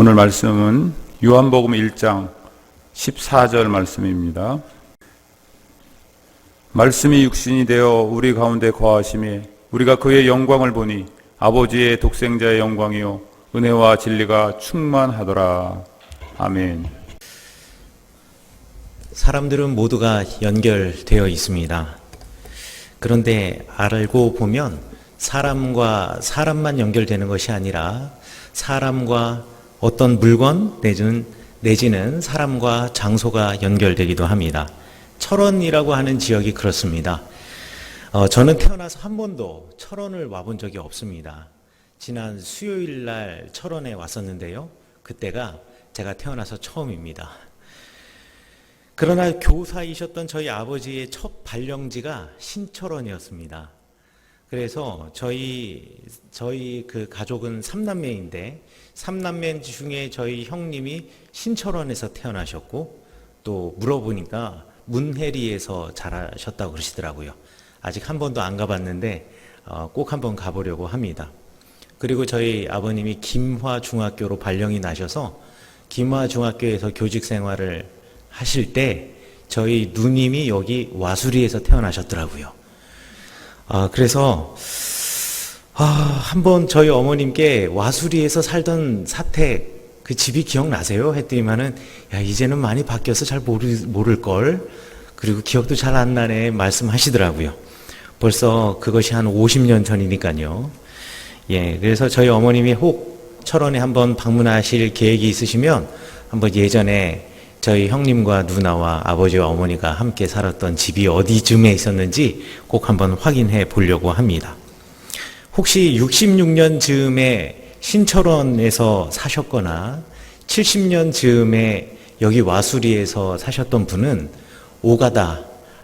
오늘 말씀은 요한복음 1장 14절 말씀입니다. 말씀이 육신이 되어 우리 가운데 거하심에 우리가 그의 영광을 보니 아버지의 독생자의 영광이요 은혜와 진리가 충만하더라. 아멘. 사람들은 모두가 연결되어 있습니다. 그런데 알고 보면 사람과 사람만 연결되는 것이 아니라 사람과 어떤 물건 내지는, 내지는 사람과 장소가 연결되기도 합니다. 철원이라고 하는 지역이 그렇습니다. 어, 저는 태어나서 한 번도 철원을 와본 적이 없습니다. 지난 수요일 날 철원에 왔었는데요. 그때가 제가 태어나서 처음입니다. 그러나 교사이셨던 저희 아버지의 첫 발령지가 신철원이었습니다. 그래서 저희 저희 그 가족은 삼남매인데 삼남매 중에 저희 형님이 신철원에서 태어나셨고 또 물어보니까 문해리에서 자라셨다고 그러시더라고요. 아직 한 번도 안 가봤는데 어, 꼭 한번 가보려고 합니다. 그리고 저희 아버님이 김화 중학교로 발령이 나셔서 김화 중학교에서 교직 생활을 하실 때 저희 누님이 여기 와수리에서 태어나셨더라고요. 아, 그래서 아, 한번 저희 어머님께 와수리에서 살던 사태 그 집이 기억나세요? 했더니만은 야, 이제는 많이 바뀌어서 잘 모르, 모를 걸. 그리고 기억도 잘 안 나네 말씀하시더라고요. 벌써 그것이 한 50년 전이니까요. 예, 그래서 저희 어머님이 혹 철원에 한번 방문하실 계획이 있으시면 한번 예전에 저희 형님과 누나와 아버지와 어머니가 함께 살았던 집이 어디쯤에 있었는지 꼭 한번 확인해 보려고 합니다. 혹시 66년 즈음에 신철원에서 사셨거나 70년 즈음에 여기 와수리에서 사셨던 분은 오가다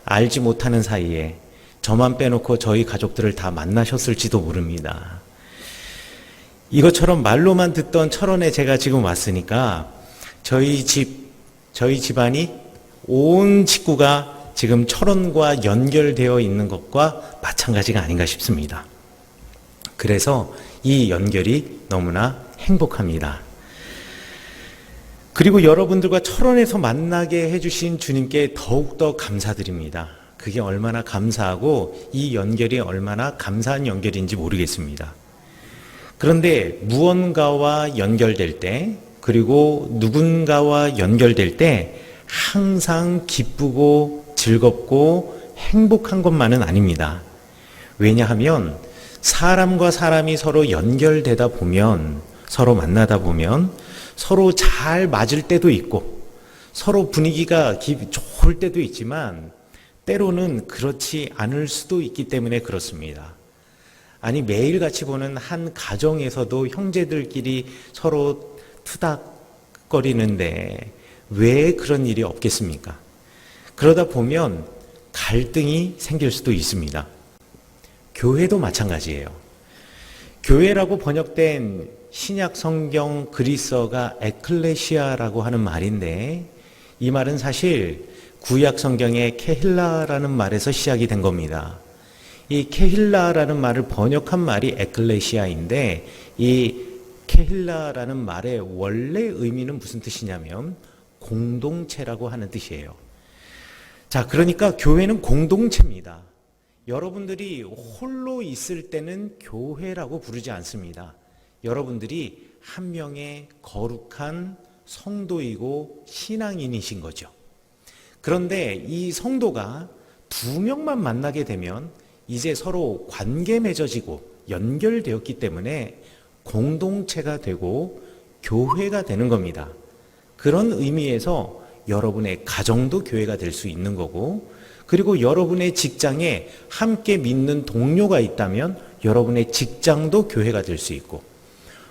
알지 못하는 사이에 저만 빼놓고 저희 가족들을 다 만나셨을지도 모릅니다. 이것처럼 말로만 듣던 철원에 제가 지금 왔으니까 저희 집, 저희 집안이 온 식구가 지금 철원과 연결되어 있는 것과 마찬가지가 아닌가 싶습니다. 그래서 이 연결이 너무나 행복합니다. 그리고 여러분들과 철원에서 만나게 해주신 주님께 더욱더 감사드립니다. 그게 얼마나 감사하고 이 연결이 얼마나 감사한 연결인지 모르겠습니다. 그런데 무언가와 연결될 때, 그리고 누군가와 연결될 때 항상 기쁘고 즐겁고 행복한 것만은 아닙니다. 왜냐하면 사람과 사람이 서로 연결되다 보면, 서로 만나다 보면 서로 잘 맞을 때도 있고, 서로 분위기가 좋을 때도 있지만, 때로는 그렇지 않을 수도 있기 때문에 그렇습니다. 아니 매일같이 보는 한 가정에서도 형제들끼리 서로 투닥거리는데 왜 그런 일이 없겠습니까? 그러다 보면 갈등이 생길 수도 있습니다. 교회도 마찬가지예요. 교회라고 번역된 신약 성경 그리스어가 에클레시아라고 하는 말인데 이 말은 사실 구약 성경의 케힐라라는 말에서 시작이 된 겁니다. 이 케힐라라는 말을 번역한 말이 에클레시아인데 이 케힐라라는 말의 원래 의미는 무슨 뜻이냐면 공동체라고 하는 뜻이에요. 자, 그러니까 교회는 공동체입니다. 여러분들이 홀로 있을 때는 교회라고 부르지 않습니다. 여러분들이 한 명의 거룩한 성도이고 신앙인이신 거죠. 그런데 이 성도가 두 명만 만나게 되면 이제 서로 관계 맺어지고 연결되었기 때문에 공동체가 되고 교회가 되는 겁니다. 그런 의미에서 여러분의 가정도 교회가 될 수 있는 거고, 그리고 여러분의 직장에 함께 믿는 동료가 있다면 여러분의 직장도 교회가 될 수 있고,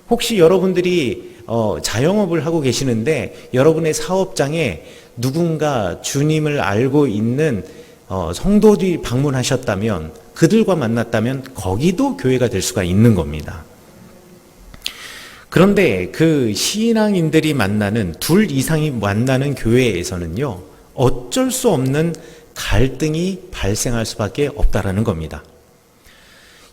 혹시 여러분들이 어, 자영업을 하고 계시는데 여러분의 사업장에 누군가 주님을 알고 있는 어, 성도들이 방문하셨다면 그들과 만났다면 거기도 교회가 될 수가 있는 겁니다. 그런데 그 신앙인들이 만나는 둘 이상이 만나는 교회에서는요, 어쩔 수 없는 갈등이 발생할 수밖에 없다라는 겁니다.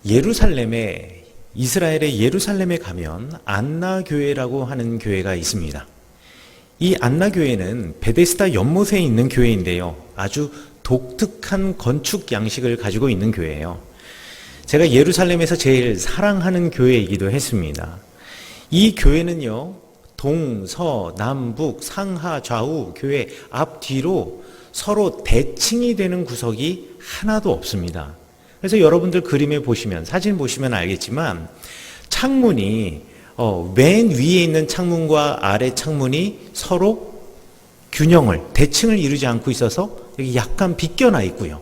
예루살렘에 이스라엘의 예루살렘에 가면 안나 교회라고 하는 교회가 있습니다. 이 안나 교회는 베데스다 연못에 있는 교회인데요. 아주 독특한 건축 양식을 가지고 있는 교회예요. 제가 예루살렘에서 제일 사랑하는 교회이기도 했습니다. 이 교회는요, 동, 서, 남 북, 상하, 좌우, 교회 앞, 뒤로 서로 대칭이 되는 구석이 하나도 없습니다. 그래서 여러분들 그림에 보시면, 사진 보시면 알겠지만, 창문이, 어, 맨 위에 있는 창문과 아래 창문이 서로 균형을, 대칭을 이루지 않고 있어서 여기 약간 비껴나 있고요.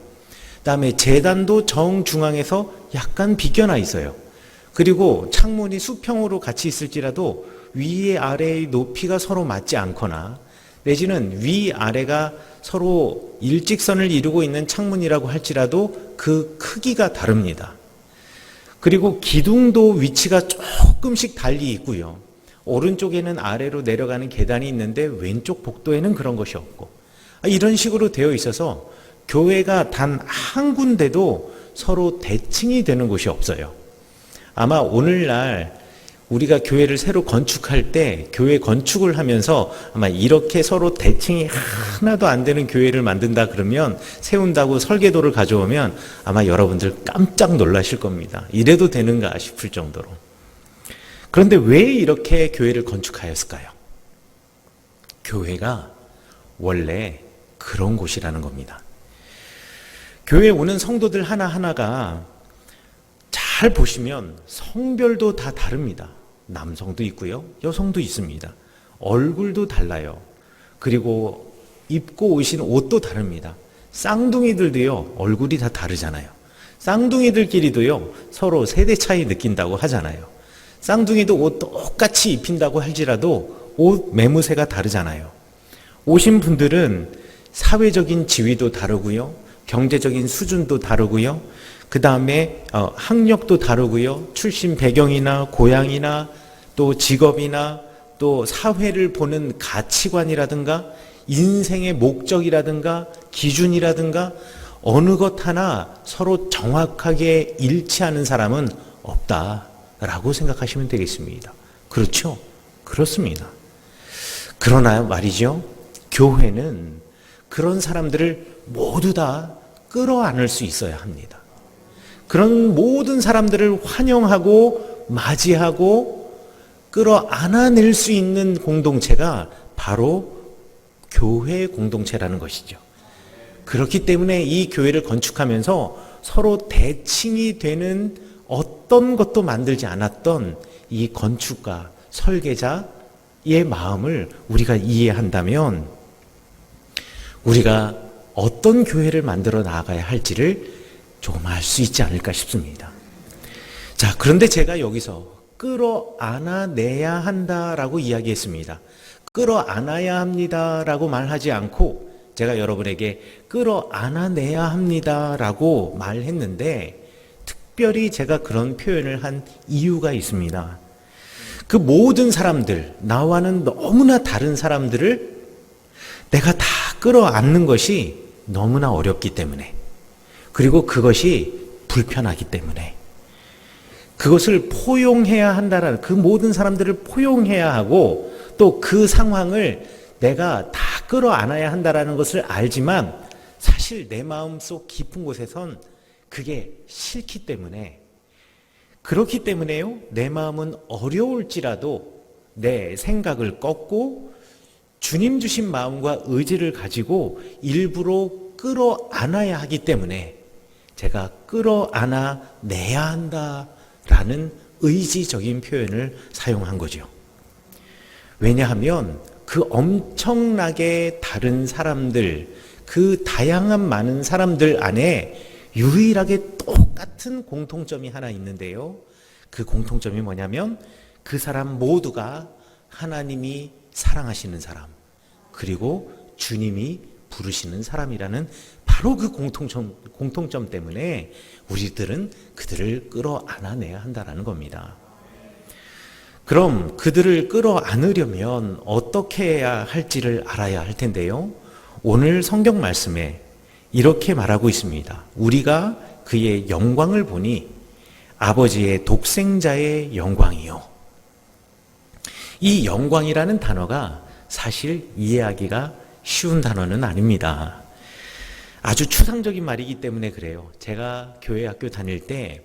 다음에 재단도 정 중앙에서 약간 비껴나 있어요. 그리고 창문이 수평으로 같이 있을지라도 위에 아래의 높이가 서로 맞지 않거나 내지는 위 아래가 서로 일직선을 이루고 있는 창문이라고 할지라도 그 크기가 다릅니다. 그리고 기둥도 위치가 조금씩 달리 있고요. 오른쪽에는 아래로 내려가는 계단이 있는데 왼쪽 복도에는 그런 것이 없고 아, 이런 식으로 되어 있어서 교회가 단 한 군데도 서로 대칭이 되는 곳이 없어요. 아마 오늘날 우리가 교회를 새로 건축할 때 교회 건축을 하면서 아마 이렇게 서로 대칭이 하나도 안 되는 교회를 만든다 그러면 세운다고 설계도를 가져오면 아마 여러분들 깜짝 놀라실 겁니다. 이래도 되는가 싶을 정도로. 그런데 왜 이렇게 교회를 건축하였을까요? 교회가 원래 그런 곳이라는 겁니다. 교회에 오는 성도들 하나하나가 잘 보시면 성별도 다 다릅니다. 남성도 있고요. 여성도 있습니다. 얼굴도 달라요. 그리고 입고 오신 옷도 다릅니다. 쌍둥이들도요, 얼굴이 다 다르잖아요. 쌍둥이들끼리도요, 서로 세대 차이 느낀다고 하잖아요. 쌍둥이도 옷 똑같이 입힌다고 할지라도 옷 매무새가 다르잖아요. 오신 분들은 사회적인 지위도 다르고요. 경제적인 수준도 다르고요. 그 다음에 어, 학력도 다르고요. 출신 배경이나 고향이나 또 직업이나 또 사회를 보는 가치관이라든가 인생의 목적이라든가 기준이라든가 어느 것 하나 서로 정확하게 일치하는 사람은 없다라고 생각하시면 되겠습니다. 그렇죠? 그렇습니다. 그러나 말이죠. 교회는 그런 사람들을 모두 다 끌어안을 수 있어야 합니다. 그런 모든 사람들을 환영하고 맞이하고 끌어안아낼 수 있는 공동체가 바로 교회 공동체라는 것이죠. 그렇기 때문에 이 교회를 건축하면서 서로 대칭이 되는 어떤 것도 만들지 않았던 이 건축가, 설계자의 마음을 우리가 이해한다면 우리가 어떤 교회를 만들어 나가야 할지를 조금 알 수 있지 않을까 싶습니다. 자, 그런데 제가 여기서 끌어안아내야 한다라고 이야기했습니다. 끌어안아야 합니다라고 말하지 않고 제가 여러분에게 끌어안아내야 합니다라고 말했는데 특별히 제가 그런 표현을 한 이유가 있습니다. 그 모든 사람들, 나와는 너무나 다른 사람들을 내가 다 끌어안는 것이 너무나 어렵기 때문에 그리고 그것이 불편하기 때문에 그것을 포용해야 한다라는 그 모든 사람들을 포용해야 하고 또 그 상황을 내가 다 끌어안아야 한다라는 것을 알지만 사실 내 마음속 깊은 곳에선 그게 싫기 때문에 그렇기 때문에요. 내 마음은 어려울지라도 내 생각을 꺾고 주님 주신 마음과 의지를 가지고 일부러 끌어안아야 하기 때문에 제가 끌어안아 내야 한다라는 의지적인 표현을 사용한 거죠. 왜냐하면 그 엄청나게 다른 사람들, 그 다양한 많은 사람들 안에 유일하게 똑같은 공통점이 하나 있는데요. 그 공통점이 뭐냐면 그 사람 모두가 하나님이 사랑하시는 사람, 그리고 주님이 부르시는 사람이라는 바로 그 공통점, 공통점 때문에 우리들은 그들을 끌어안아내야 한다라는 겁니다. 그럼 그들을 끌어안으려면 어떻게 해야 할지를 알아야 할 텐데요. 오늘 성경 말씀에 이렇게 말하고 있습니다. 우리가 그의 영광을 보니 아버지의 독생자의 영광이요. 이 영광이라는 단어가 사실 이해하기가 쉬운 단어는 아닙니다. 아주 추상적인 말이기 때문에 그래요. 제가 교회 학교 다닐 때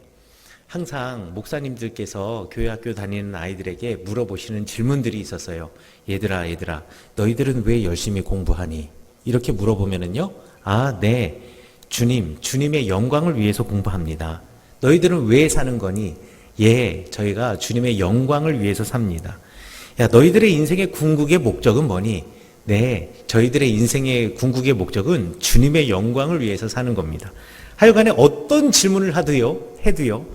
항상 목사님들께서 교회 학교 다니는 아이들에게 물어보시는 질문들이 있었어요. 얘들아, 얘들아, 너희들은 왜 열심히 공부하니? 이렇게 물어보면은요, 아, 네. 주님, 주님의 영광을 위해서 공부합니다. 너희들은 왜 사는 거니? 예, 저희가 주님의 영광을 위해서 삽니다. 야, 너희들의 인생의 궁극의 목적은 뭐니? 네, 저희들의 인생의 궁극의 목적은 주님의 영광을 위해서 사는 겁니다. 하여간에 어떤 질문을 하도요, 해도요,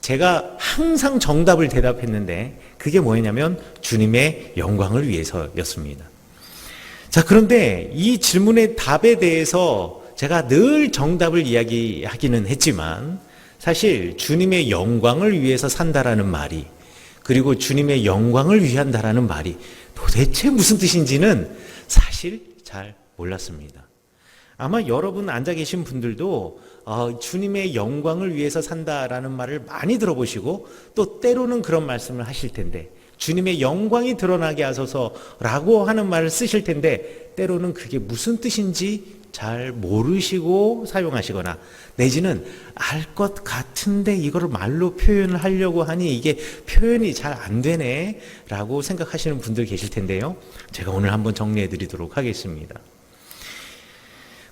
제가 항상 정답을 대답했는데, 그게 뭐였냐면, 주님의 영광을 위해서였습니다. 자, 그런데 이 질문의 답에 대해서 제가 늘 정답을 이야기하기는 했지만, 사실 주님의 영광을 위해서 산다라는 말이, 그리고 주님의 영광을 위한다라는 말이 도대체 무슨 뜻인지는 사실 잘 몰랐습니다. 아마 여러분 앉아 계신 분들도 어, 주님의 영광을 위해서 산다라는 말을 많이 들어보시고 또 때로는 그런 말씀을 하실 텐데 주님의 영광이 드러나게 하소서라고 하는 말을 쓰실 텐데 때로는 그게 무슨 뜻인지 잘 모르시고 사용하시거나 내지는 알 것 같은데 이거를 말로 표현을 하려고 하니 이게 표현이 잘 안 되네 라고 생각하시는 분들 계실 텐데요. 제가 오늘 한번 정리해 드리도록 하겠습니다.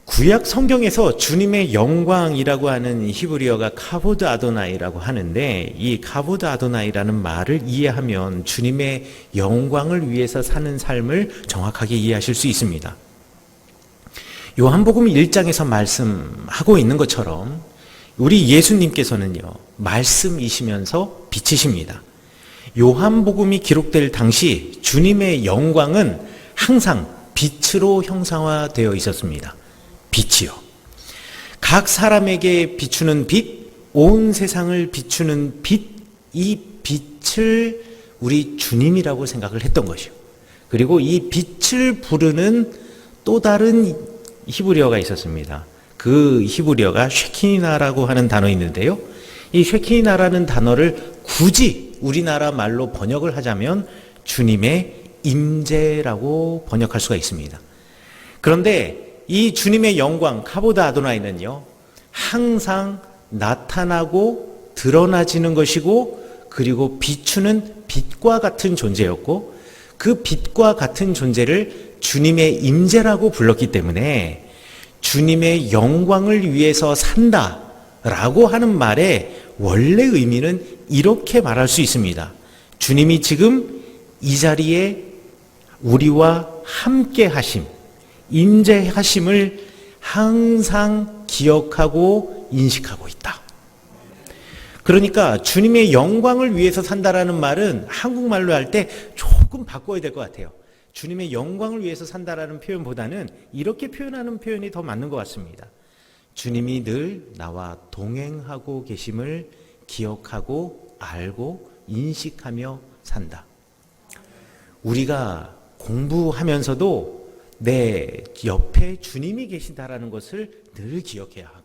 구약 성경에서 주님의 영광이라고 하는 히브리어가 카보드 아도나이라고 하는데 이 카보드 아도나이라는 말을 이해하면 주님의 영광을 위해서 사는 삶을 정확하게 이해하실 수 있습니다. 요한복음 1장에서 말씀하고 있는 것처럼 우리 예수님께서는요, 말씀이시면서 빛이십니다. 요한복음이 기록될 당시 주님의 영광은 항상 빛으로 형상화되어 있었습니다. 빛이요. 각 사람에게 비추는 빛, 온 세상을 비추는 빛, 이 빛을 우리 주님이라고 생각을 했던 것이요. 그리고 이 빛을 부르는 또 다른 히브리어가 있었습니다. 그 히브리어가 쉐키나라고 하는 단어 있는데요. 이 쉐키나라는 단어를 굳이 우리나라 말로 번역을 하자면 주님의 임재라고 번역할 수가 있습니다. 그런데 이 주님의 영광 카보다 아도나이는요. 항상 나타나고 드러나지는 것이고 그리고 비추는 빛과 같은 존재였고 그 빛과 같은 존재를 주님의 임재라고 불렀기 때문에 주님의 영광을 위해서 산다 라고 하는 말의 원래 의미는 이렇게 말할 수 있습니다. 주님이 지금 이 자리에 우리와 함께 하심, 임재하심을 항상 기억하고 인식하고 있다. 그러니까 주님의 영광을 위해서 산다라는 말은 한국말로 할 때 조금 바꿔야 될 것 같아요. 주님의 영광을 위해서 산다라는 표현보다는 이렇게 표현하는 표현이 더 맞는 것 같습니다. 주님이 늘 나와 동행하고 계심을 기억하고 알고 인식하며 산다. 우리가 공부하면서도 내 옆에 주님이 계신다라는 것을 늘 기억해야 하고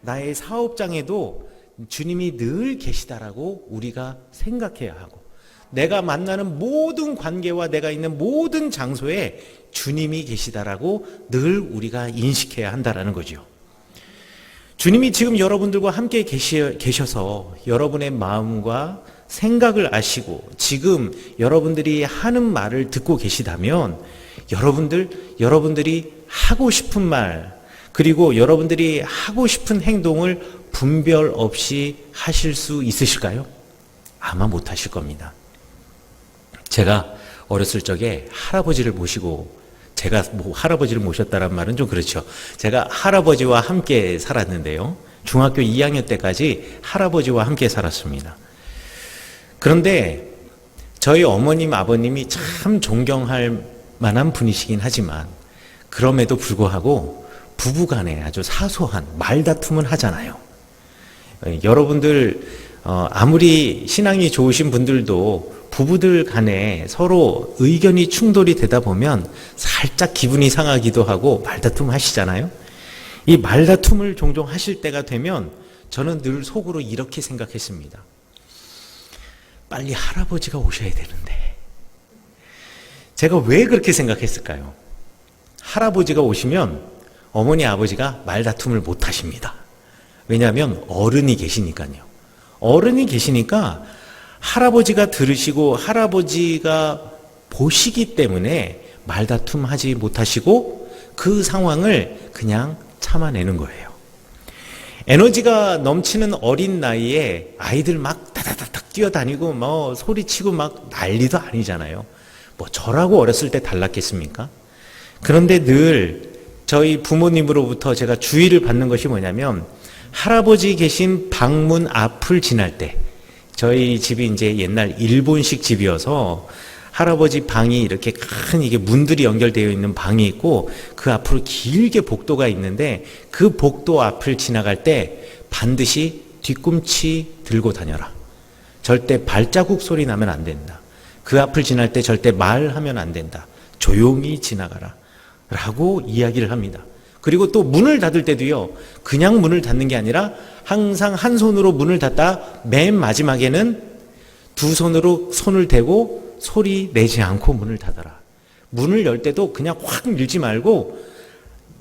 나의 사업장에도 주님이 늘 계시다라고 우리가 생각해야 하고 내가 만나는 모든 관계와 내가 있는 모든 장소에 주님이 계시다라고 늘 우리가 인식해야 한다라는 거죠. 주님이 지금 여러분들과 함께 계셔서 여러분의 마음과 생각을 아시고 지금 여러분들이 하는 말을 듣고 계시다면 여러분들 여러분들이 하고 싶은 말 그리고 여러분들이 하고 싶은 행동을 분별 없이 하실 수 있으실까요? 아마 못 하실 겁니다. 제가 어렸을 적에 할아버지를 모시고 제가 뭐 할아버지를 모셨다는 말은 좀 그렇죠. 제가 할아버지와 함께 살았는데요. 중학교 2학년 때까지 할아버지와 함께 살았습니다. 그런데 저희 어머님, 아버님이 참 존경할 만한 분이시긴 하지만 그럼에도 불구하고 부부 간에 아주 사소한 말다툼은 하잖아요. 여러분들 아무리 신앙이 좋으신 분들도 부부들 간에 서로 의견이 충돌이 되다 보면 살짝 기분이 상하기도 하고 말다툼 하시잖아요. 이 말다툼을 종종 하실 때가 되면 저는 늘 속으로 이렇게 생각했습니다. 빨리 할아버지가 오셔야 되는데. 제가 왜 그렇게 생각했을까요? 할아버지가 오시면 어머니 아버지가 말다툼을 못 하십니다. 왜냐하면 어른이 계시니까요. 어른이 계시니까 할아버지가 들으시고 할아버지가 보시기 때문에 말다툼 하지 못하시고 그 상황을 그냥 참아내는 거예요. 에너지가 넘치는 어린 나이에 아이들 막 다다다닥 뛰어다니고 뭐 소리치고 막 난리도 아니잖아요. 뭐 저라고 어렸을 때 달랐겠습니까? 그런데 늘 저희 부모님으로부터 제가 주의를 받는 것이 뭐냐면 할아버지 계신 방문 앞을 지날 때 저희 집이 이제 옛날 일본식 집이어서 할아버지 방이 이렇게 큰 이게 문들이 연결되어 있는 방이 있고 그 앞으로 길게 복도가 있는데 그 복도 앞을 지나갈 때 반드시 뒤꿈치 들고 다녀라. 절대 발자국 소리 나면 안 된다. 그 앞을 지날 때 절대 말하면 안 된다. 조용히 지나가라. 라고 이야기를 합니다. 그리고 또 문을 닫을 때도요, 그냥 문을 닫는 게 아니라 항상 한 손으로 문을 닫다 맨 마지막에는 두 손으로 손을 대고 소리 내지 않고 문을 닫아라. 문을 열 때도 그냥 확 밀지 말고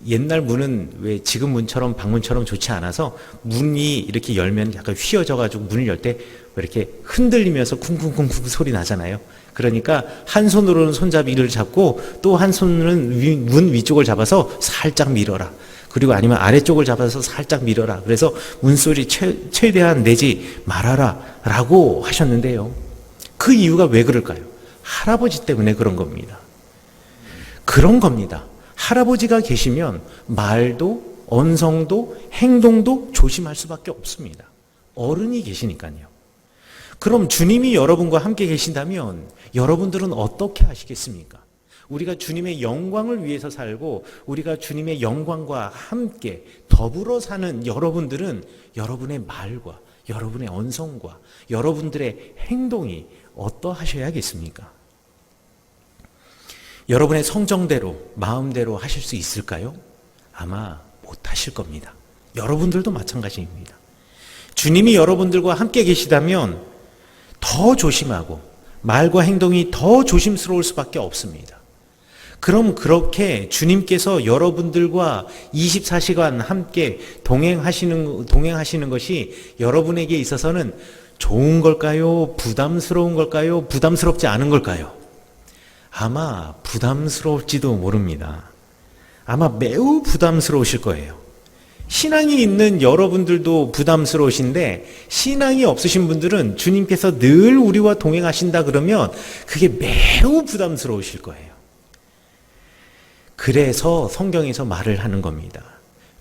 옛날 문은 왜 지금 문처럼 방문처럼 좋지 않아서 문이 이렇게 열면 약간 휘어져 가지고 문을 열 때 이렇게 흔들리면서 쿵쿵쿵쿵 소리 나잖아요. 그러니까 한 손으로는 손잡이를 잡고 또 한 손으로는 위- 문 위쪽을 잡아서 살짝 밀어라. 그리고 아니면 아래쪽을 잡아서 살짝 밀어라. 그래서 문소리 최, 최대한 내지 말아라. 라고 하셨는데요. 그 이유가 왜 그럴까요? 할아버지 때문에 그런 겁니다. 그런 겁니다. 할아버지가 계시면 말도, 언성도, 행동도 조심할 수밖에 없습니다. 어른이 계시니까요. 그럼 주님이 여러분과 함께 계신다면 여러분들은 어떻게 하시겠습니까? 우리가 주님의 영광을 위해서 살고 우리가 주님의 영광과 함께 더불어 사는 여러분들은 여러분의 말과 여러분의 언성과 여러분들의 행동이 어떠하셔야겠습니까? 여러분의 성정대로 마음대로 하실 수 있을까요? 아마 못 하실 겁니다. 여러분들도 마찬가지입니다. 주님이 여러분들과 함께 계시다면 더 조심하고 말과 행동이 더 조심스러울 수밖에 없습니다. 그럼 그렇게 주님께서 여러분들과 24시간 함께 동행하시는, 동행하시는 것이 여러분에게 있어서는 좋은 걸까요? 부담스러운 걸까요? 부담스럽지 않은 걸까요? 아마 부담스러울지도 모릅니다. 아마 매우 부담스러우실 거예요. 신앙이 있는 여러분들도 부담스러우신데 신앙이 없으신 분들은 주님께서 늘 우리와 동행하신다 그러면 그게 매우 부담스러우실 거예요. 그래서 성경에서 말을 하는 겁니다.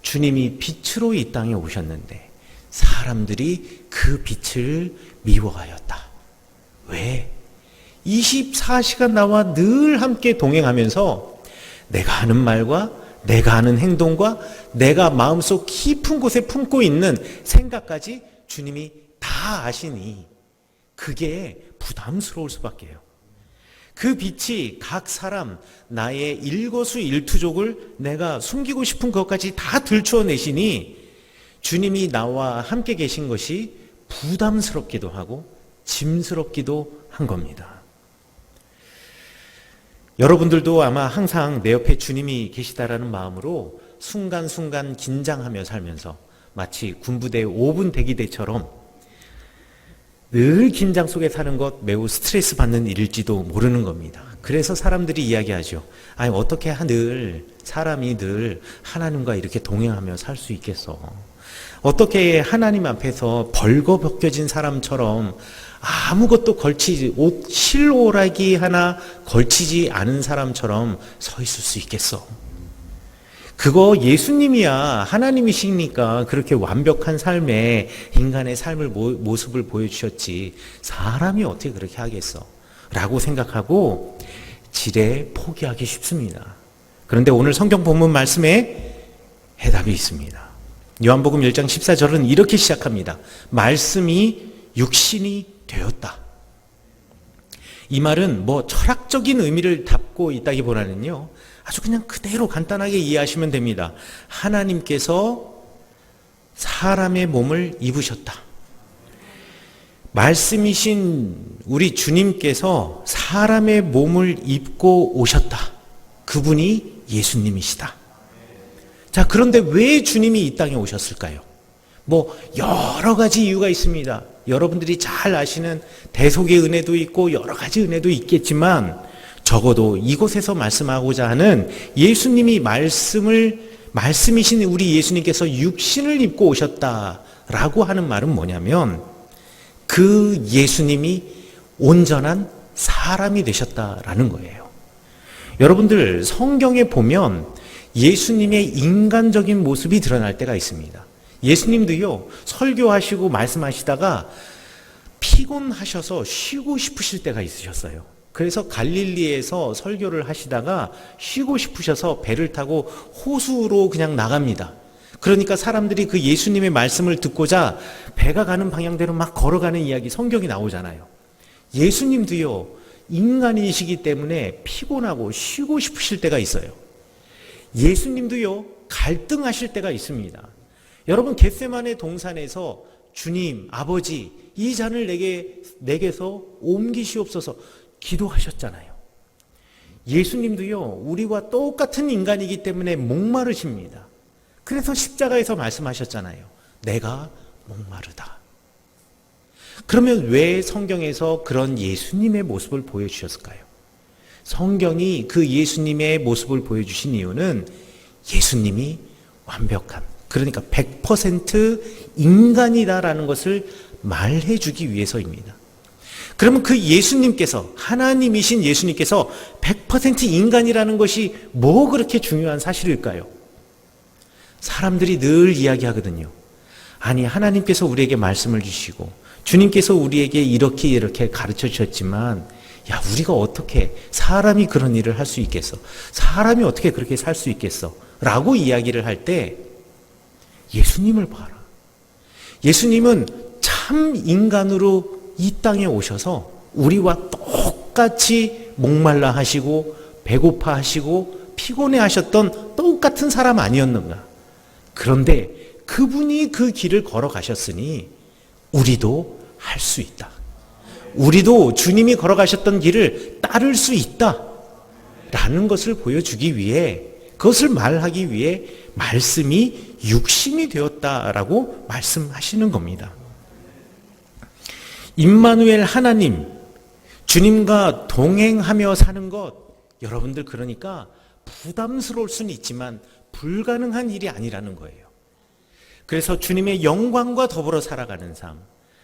주님이 빛으로 이 땅에 오셨는데 사람들이 그 빛을 미워하였다. 왜? 24시간 나와 늘 함께 동행하면서 내가 하는 말과 내가 하는 행동과 내가 마음속 깊은 곳에 품고 있는 생각까지 주님이 다 아시니 그게 부담스러울 수밖에요. 그 빛이 각 사람 나의 일거수 일투족을 내가 숨기고 싶은 것까지 다 들추어내시니 주님이 나와 함께 계신 것이 부담스럽기도 하고 짐스럽기도 한 겁니다. 여러분들도 아마 항상 내 옆에 주님이 계시다라는 마음으로 순간순간 긴장하며 살면서 마치 군부대 5분 대기대처럼 늘 긴장 속에 사는 것 매우 스트레스 받는 일일지도 모르는 겁니다. 그래서 사람들이 이야기하죠. 아니, 어떻게 늘 사람이 늘 하나님과 이렇게 동행하며 살 수 있겠어. 어떻게 하나님 앞에서 벌거벗겨진 사람처럼 아무것도 걸치지, 옷, 실오라기 하나 걸치지 않은 사람처럼 서 있을 수 있겠어. 그거 예수님이야. 하나님이시니까 그렇게 완벽한 삶에 인간의 삶을 모, 모습을 보여주셨지. 사람이 어떻게 그렇게 하겠어. 라고 생각하고 지레 포기하기 쉽습니다. 그런데 오늘 성경 본문 말씀에 해답이 있습니다. 요한복음 1장 14절은 이렇게 시작합니다. 말씀이 육신이 되었다. 이 말은 뭐 철학적인 의미를 담고 있다기보다는요, 아주 그냥 그대로 간단하게 이해하시면 됩니다. 하나님께서 사람의 몸을 입으셨다. 말씀이신 우리 주님께서 사람의 몸을 입고 오셨다. 그분이 예수님이시다. 자, 그런데 왜 주님이 이 땅에 오셨을까요? 뭐, 여러 가지 이유가 있습니다. 여러분들이 잘 아시는 대속의 은혜도 있고 여러 가지 은혜도 있겠지만 적어도 이곳에서 말씀하고자 하는 예수님이 말씀을, 말씀이신 우리 예수님께서 육신을 입고 오셨다라고 하는 말은 뭐냐면 그 예수님이 온전한 사람이 되셨다라는 거예요. 여러분들 성경에 보면 예수님의 인간적인 모습이 드러날 때가 있습니다. 예수님도요, 설교하시고 말씀하시다가 피곤하셔서 쉬고 싶으실 때가 있으셨어요. 그래서 갈릴리에서 설교를 하시다가 쉬고 싶으셔서 배를 타고 호수로 그냥 나갑니다. 그러니까 사람들이 그 예수님의 말씀을 듣고자 배가 가는 방향대로 막 걸어가는 이야기 성경이 나오잖아요. 예수님도요, 인간이시기 때문에 피곤하고 쉬고 싶으실 때가 있어요. 예수님도요, 갈등하실 때가 있습니다. 여러분, 겟세만의 동산에서 주님, 아버지, 이 잔을 내게, 내게서 옮기시옵소서 기도하셨잖아요. 예수님도요, 우리와 똑같은 인간이기 때문에 목마르십니다. 그래서 십자가에서 말씀하셨잖아요. 내가 목마르다. 그러면 왜 성경에서 그런 예수님의 모습을 보여주셨을까요? 성경이 그 예수님의 모습을 보여주신 이유는 예수님이 완벽한, 그러니까 100% 인간이다라는 것을 말해주기 위해서입니다. 그러면 그 예수님께서, 하나님이신 예수님께서 100% 인간이라는 것이 뭐 그렇게 중요한 사실일까요? 사람들이 늘 이야기하거든요. 아니, 하나님께서 우리에게 말씀을 주시고, 주님께서 우리에게 이렇게 이렇게 가르쳐 주셨지만, 야, 우리가 어떻게 사람이 그런 일을 할 수 있겠어? 사람이 어떻게 그렇게 살 수 있겠어? 라고 이야기를 할 때, 예수님을 봐라. 예수님은 참 인간으로 이 땅에 오셔서 우리와 똑같이 목말라 하시고, 배고파 하시고, 피곤해 하셨던 똑같은 사람 아니었는가? 그런데 그분이 그 길을 걸어가셨으니 우리도 할 수 있다. 우리도 주님이 걸어가셨던 길을 따를 수 있다. 라는 것을 보여주기 위해 그것을 말하기 위해 말씀이 육신이 되었다라고 말씀하시는 겁니다. 임마누엘 하나님, 주님과 동행하며 사는 것, 여러분들 그러니까 부담스러울 수는 있지만 불가능한 일이 아니라는 거예요. 그래서 주님의 영광과 더불어 살아가는 삶,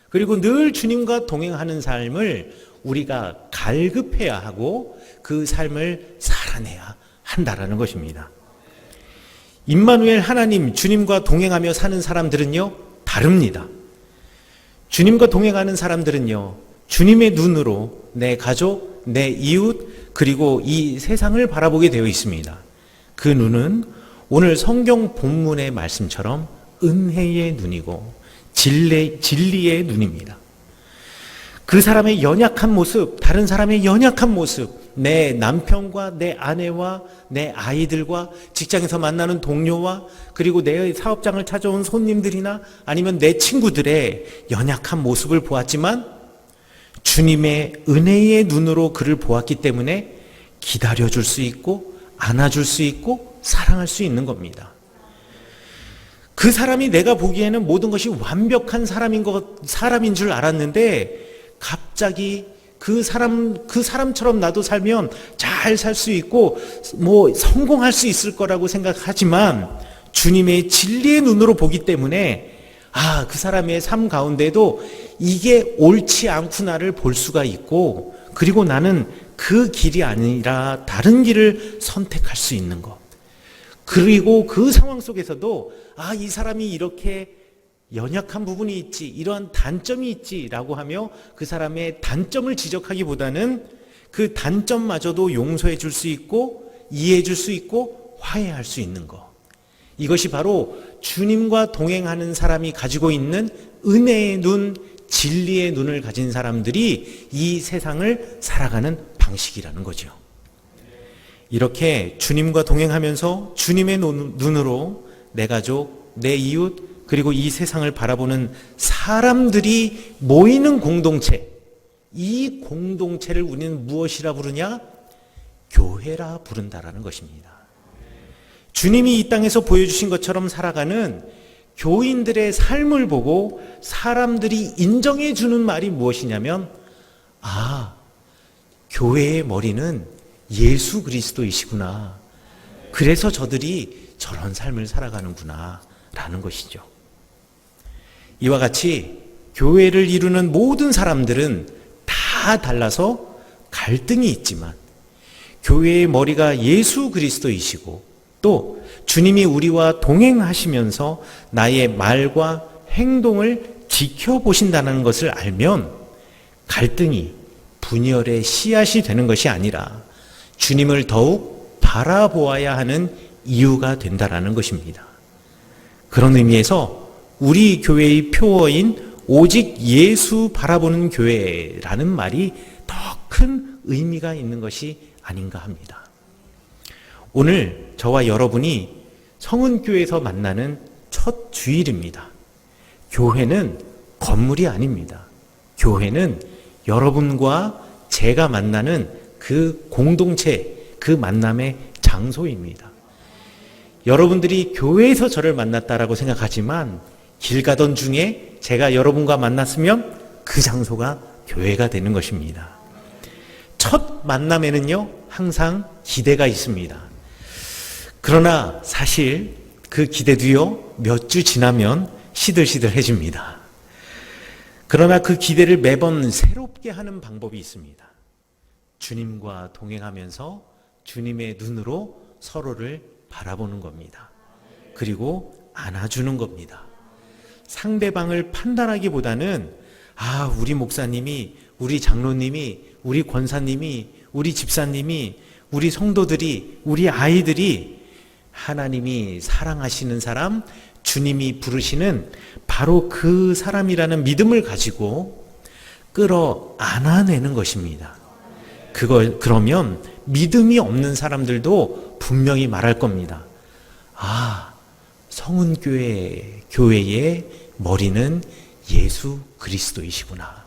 그리고 늘 주님과 동행하는 삶을 우리가 갈급해야 하고 그 삶을 살아내야 한다라는 것입니다. 임마누엘 하나님, 주님과 동행하며 사는 사람들은요, 다릅니다. 주님과 동행하는 사람들은요, 주님의 눈으로 내 가족, 내 이웃, 그리고 이 세상을 바라보게 되어 있습니다. 그 눈은 오늘 성경 본문의 말씀처럼 은혜의 눈이고 진리, 진리의 눈입니다. 그 사람의 연약한 모습, 다른 사람의 연약한 모습, 내 남편과 내 아내와 내 아이들과 직장에서 만나는 동료와 그리고 내 사업장을 찾아온 손님들이나 아니면 내 친구들의 연약한 모습을 보았지만 주님의 은혜의 눈으로 그를 보았기 때문에 기다려줄 수 있고 안아줄 수 있고 사랑할 수 있는 겁니다. 그 사람이 내가 보기에는 모든 것이 완벽한 사람인 것, 사람인 줄 알았는데 갑자기 그 사람, 그 사람처럼 나도 살면 잘 살 수 있고 뭐 성공할 수 있을 거라고 생각하지만 주님의 진리의 눈으로 보기 때문에 아, 그 사람의 삶 가운데도 이게 옳지 않구나를 볼 수가 있고 그리고 나는 그 길이 아니라 다른 길을 선택할 수 있는 것. 그리고 그 상황 속에서도 아, 이 사람이 이렇게 연약한 부분이 있지, 이러한 단점이 있지라고 하며 그 사람의 단점을 지적하기보다는 그 단점마저도 용서해 줄 수 있고 이해해 줄 수 있고 화해할 수 있는 것. 이것이 바로 주님과 동행하는 사람이 가지고 있는 은혜의 눈, 진리의 눈을 가진 사람들이 이 세상을 살아가는 방식이라는 거죠. 이렇게 주님과 동행하면서 주님의 눈으로 내 가족, 내 이웃, 그리고 이 세상을 바라보는 사람들이 모이는 공동체, 이 공동체를 우리는 무엇이라 부르냐? 교회라 부른다라는 것입니다. 주님이 이 땅에서 보여주신 것처럼 살아가는 교인들의 삶을 보고 사람들이 인정해 주는 말이 무엇이냐면, 아, 교회의 머리는 예수 그리스도이시구나. 그래서 저들이 저런 삶을 살아가는구나. 라는 것이죠. 이와 같이 교회를 이루는 모든 사람들은 다 달라서 갈등이 있지만 교회의 머리가 예수 그리스도이시고 또 주님이 우리와 동행하시면서 나의 말과 행동을 지켜보신다는 것을 알면 갈등이 분열의 씨앗이 되는 것이 아니라 주님을 더욱 바라보아야 하는 이유가 된다라는 것입니다. 그런 의미에서 우리 교회의 표어인 오직 예수 바라보는 교회라는 말이 더 큰 의미가 있는 것이 아닌가 합니다. 오늘 저와 여러분이 성은교회에서 만나는 첫 주일입니다. 교회는 건물이 아닙니다. 교회는 여러분과 제가 만나는 그 공동체, 그 만남의 장소입니다. 여러분들이 교회에서 저를 만났다라고 생각하지만 길 가던 중에 제가 여러분과 만났으면 그 장소가 교회가 되는 것입니다. 첫 만남에는요, 항상 기대가 있습니다. 그러나 사실 그 기대 도요, 몇 주 지나면 시들시들해집니다. 그러나 그 기대를 매번 새롭게 하는 방법이 있습니다. 주님과 동행하면서 주님의 눈으로 서로를 바라보는 겁니다. 그리고 안아주는 겁니다. 상대방을 판단하기보다는 아, 우리 목사님이, 우리 장로님이, 우리 권사님이, 우리 집사님이, 우리 성도들이, 우리 아이들이 하나님이 사랑하시는 사람, 주님이 부르시는 바로 그 사람이라는 믿음을 가지고 끌어 안아내는 것입니다. 그걸, 그러면 믿음이 없는 사람들도 분명히 말할 겁니다. 아, 성은교회, 교회의 머리는 예수 그리스도이시구나.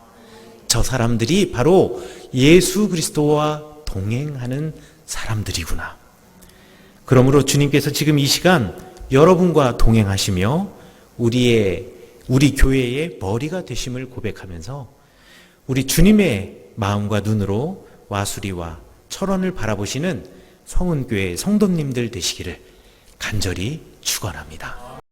저 사람들이 바로 예수 그리스도와 동행하는 사람들이구나. 그러므로 주님께서 지금 이 시간 여러분과 동행하시며 우리의 우리 교회의 머리가 되심을 고백하면서 우리 주님의 마음과 눈으로 와수리와 철원을 바라보시는 성은교회 성도님들 되시기를 간절히 축원합니다.